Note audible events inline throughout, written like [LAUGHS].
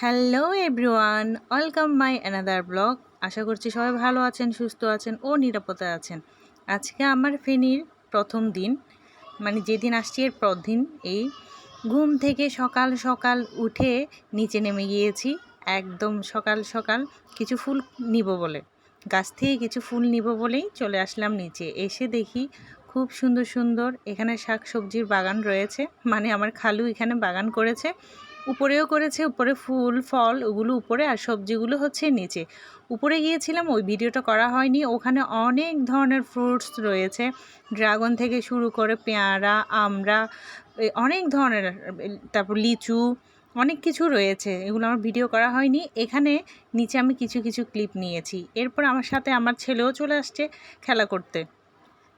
Hello everyone welcome my another blog আশা করছি সবাই ভালো আছেন, সুস্থ আছেন ও নিরাপদে আছেন। আজকে আমার ফেনীর প্রথম দিন মানে যেদিন আসছি এর দিন, এই ঘুম থেকে সকাল সকাল উঠে নিচে নেমে গিয়েছি। একদম সকাল সকাল কিছু ফুল নিব বলে, গাছ থেকে কিছু ফুল নিব বলেই চলে আসলাম নিচে। এসে দেখি খুব সুন্দর সুন্দর এখানে শাক সবজির বাগান রয়েছে মানে আমার খালু এখানে বাগান করেছে। উপরেও করেছে, উপরে ফুল, ফল, ওগুলো উপরে আর সবজিগুলো হচ্ছে নিচে। উপরে গিয়েছিলাম, ওই ভিডিওটা করা হয়নি। ওখানে অনেক ধরনের ফ্রুটস রয়েছে। ড্রাগন থেকে শুরু করে পেয়ারা, আমরা অনেক ধরনের, তারপর লিচু, অনেক কিছু রয়েছে। এগুলো আমার ভিডিও করা হয়নি। এখানে নিচে আমি কিছু কিছু ক্লিপ নিয়েছি। এরপর আমার সাথে আমার ছেলেও চলে আসছে খেলা করতে।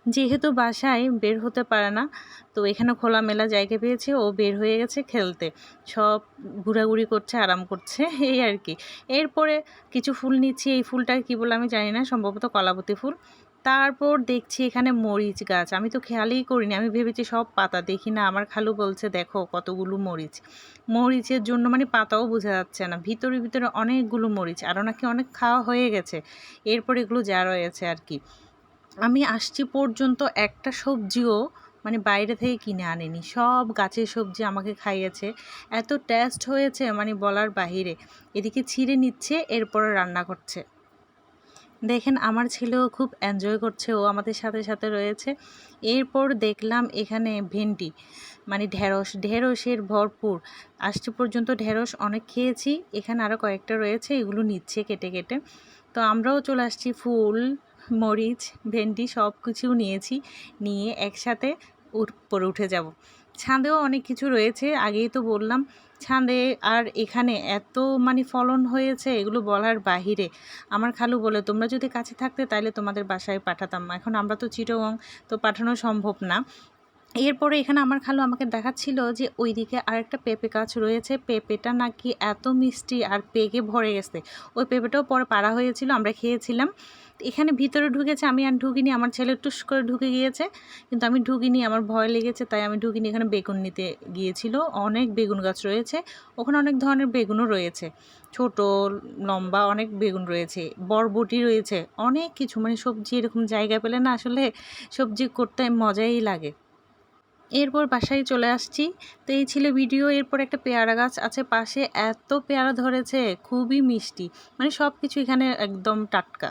যেহেতু বাসায় বের হতে পারে না, তো এখানে খোলামেলা জায়গা পেয়েছে, ও বের হয়ে গেছে খেলতে। সব ঘোরাঘুরি করছে, আরাম করছে, [LAUGHS] এই আর কি। এরপরে কিছু ফুল নিচ্ছি, এই ফুলটা কি বলে আমি জানি না, সম্ভবত কলাবতী ফুল। তারপর দেখছি এখানে মরিচ গাছ। আমি তো খেয়ালই করিনি, আমি ভেবেছি সব পাতা। দেখি না, আমার খালু বলছে, দেখো কতগুলো মরিচ। মরিচের জন্য মানে পাতাও বোঝা যাচ্ছে না। ভিতরে ভিতরে অনেকগুলো মরিচ আরও নাকি অনেক খাওয়া হয়ে গেছে। এরপর এগুলো যা রয়েছে আর কি। আমি আসছি পর্যন্ত একটা সবজিও মানে বাইরে থেকে কিনে আনেনি। সব গাছের সবজি আমাকে খাইয়েছে। এত টেস্ট হয়েছে মানে বলার বাহিরে। এদিকে ছিঁড়ে নিচ্ছে, এরপরে রান্না করছে। দেখেন, আমার ছেলেও খুব এনজয় করছে। ও আমাদের সাথে সাথে রয়েছে। এরপর দেখলাম এখানে ভেন্ডি মানে ঢেঁড়স। ঢেঁড়সের ভরপুর। আসছে পর্যন্ত ঢেঁড়স অনেক খেয়েছি। এখানে আরও কয়েকটা রয়েছে, এগুলো নিচ্ছে কেটে কেটে। তো আমরাও চলে আসছি ফুল মরিচ, ভেন্ডি সব কিছু নিয়েছি, নিয়ে একসাথে উপরে উঠে যাব। ছাঁদেও অনেক কিছু রয়েছে, আগেই তো বললাম। ছাঁদে আর এখানে এত মানে ফলন হয়েছে, এগুলো বলার বাহিরে। আমার খালু বলে, তোমরা যদি কাছে থাকতে তাহলে তোমাদের বাসায় পাঠাতাম। এখন আমরা তো চিটগং, তো পাঠানো সম্ভব না। এরপরে এখানে আমার খালু আমাকে দেখাচ্ছিল যে ওইদিকে আরেকটা পেঁপে গাছ রয়েছে। পেঁপেটা নাকি এত মিষ্টি আর পেকে ভরে গেছে। ওই পেঁপেটাও পরে পাড়া হয়েছিল, আমরা খেয়েছিলাম। এখানে ভিতরে ঢুকেছে, আমি আর ঢুকিনি, আমার ছেলে টুস করে ঢুকে গিয়েছে। কিন্তু আমি ঢুকিনি, আমার ভয় লেগেছে, তাই আমি ঢুকিনি। এখানে বেগুন নিতে গিয়েছিল, অনেক বেগুন গাছ রয়েছে। ওখানে অনেক ধরনের বেগুনও রয়েছে, ছোট, লম্বা অনেক বেগুন রয়েছে, বরবটি রয়েছে, অনেক কিছু। মানে সবজি এরকম জায়গা পেলে না আসলে সবজি করতে মজাই লাগে। এরপর বাসায় চলে আসছি। তো এই ছিল ভিডিও। এরপর একটা পেয়ারা গাছ আছে পাশে। এত পেয়ারা ধরেছে, খুবই মিষ্টি। মানে সব কিছু এখানে একদম টাটকা।